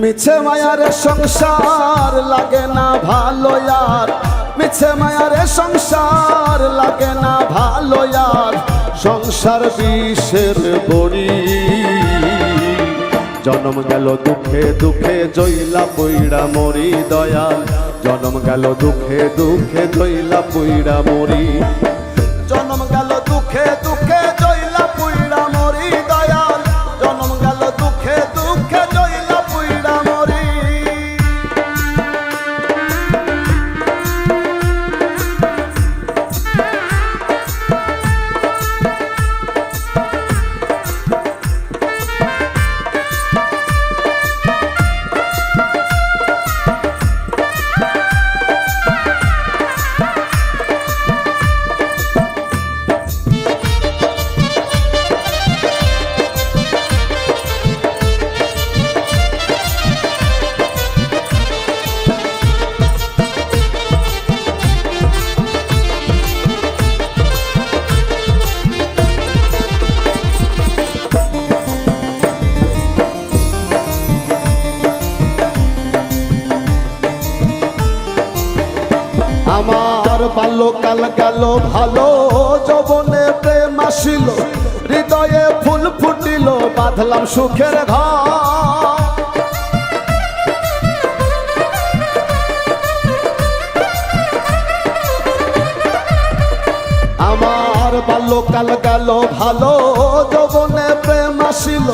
মিছে মায়ার সংসার লাগে না ভালো আর। মিছে মায়ার সংসার লাগে না ভালো আর। সংসার বিষের বড়ি জনম গেল দুঃখে দুঃখে জইলা পইড়া মরি দয়াল। জনম গেল দুঃখে দুঃখে জইলা পইড়া মরি। আমার বাল্যকাল গেল ভালো। যবনে প্রেম আসিল, হৃদয়ে ফুল ফুটিল, বাঁধলাম সুখের ঘর। আমার বাল্যকাল গেল ভালো। যবনে প্রেম আসিল,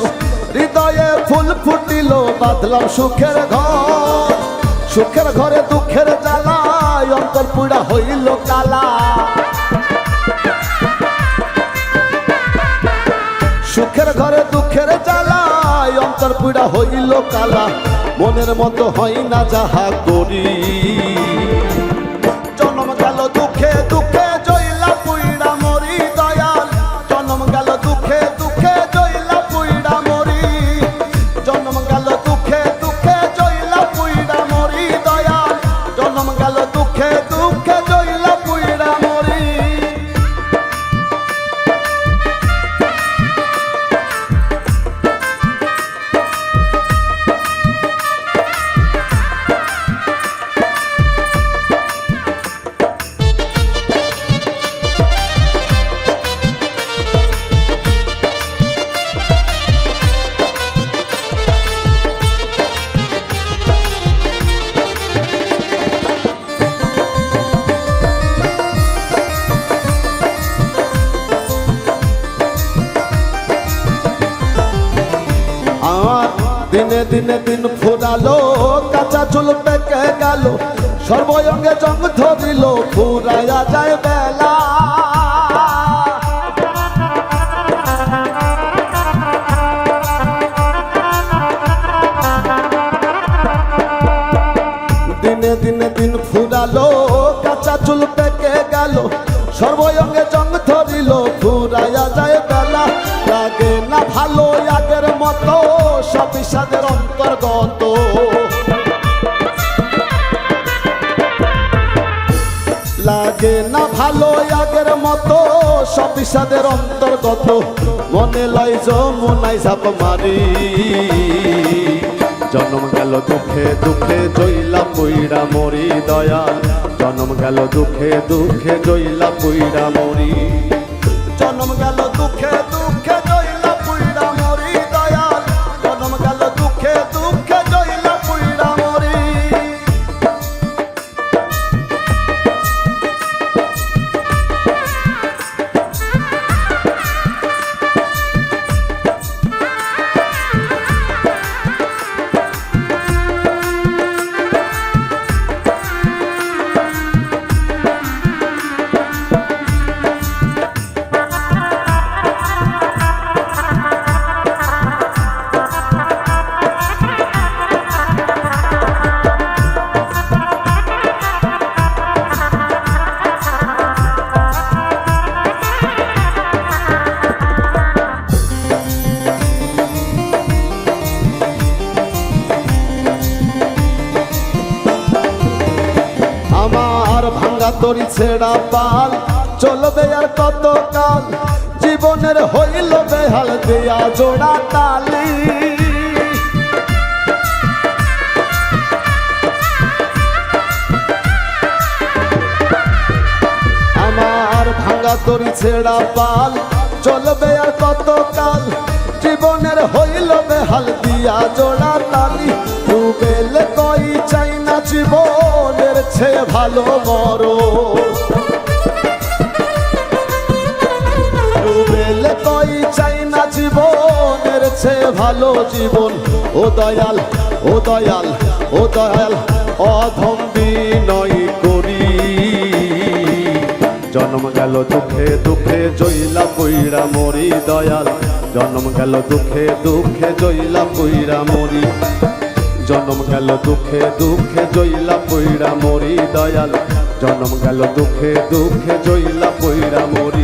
হৃদয়ে ফুল ফুটিল, বাঁধলাম সুখের ঘর। সুখের ঘরে, দুঃখের জ্বালায় অন্তর পুরা হইল কালা। সুখের ঘরে, দুঃখের জ্বালায় অন্তর পুরা হইল কালা। মনের মতো হয় না যাহা করি। দিনে দিনে দিন ফুরালো, কাঁচা চুল পেকে গেল। সর্বয়ঙ্গে জং ধরিল, ফুরাইয়া যায় বেলা। দিনে দিনে দিন ফুরালো, কাঁচা চুল পেকে গেল। সর্বয়ঙ্গে বিষাদের অন্তর্গত। লাগে না ভালো আগের মতো, সব অন্তর্গত। মনে লয় যমুনাই ঝাপ মারি। জন্ম গেল দুঃখে দুঃখে, জইলা পুইড়া মরি দয়াল জন্ম গেল দুঃখে দুঃখে, জইলা পুইড়া মরি। জন্ম গেল ভাঙ্গা তরি ছেড়া পাল। চলবে আর কত কাল জীবনের হইল বেহাল, দিয়া জোড়া তালি। আমার ভাঙ্গা তরি ছেড়া পাল, চলবে আর কত কাল জীবনের হইল বেহাল, দিয়া জোড়া তালি। ডুবেলে কই চাই না জীবনে? চেয়ে ভালো মরো। ডুবেলে কই চাই না জীবনের চেয়ে ভালো জীবন? ও দয়াল ও দয়াল ও দয়াল, অধম বিনয় করি। জন্ম গেল দুঃখে দুঃখে জইলা পইরা মরি দয়াল। জন্ম গেল দুঃখে দুঃখে জইলা পইরা মরি। জন্ম গেল দুঃখে দুঃখে জইলা পইরা মরি দয়াল। জন্ম গেল দুঃখে দুঃখে জইলা পইরা মরি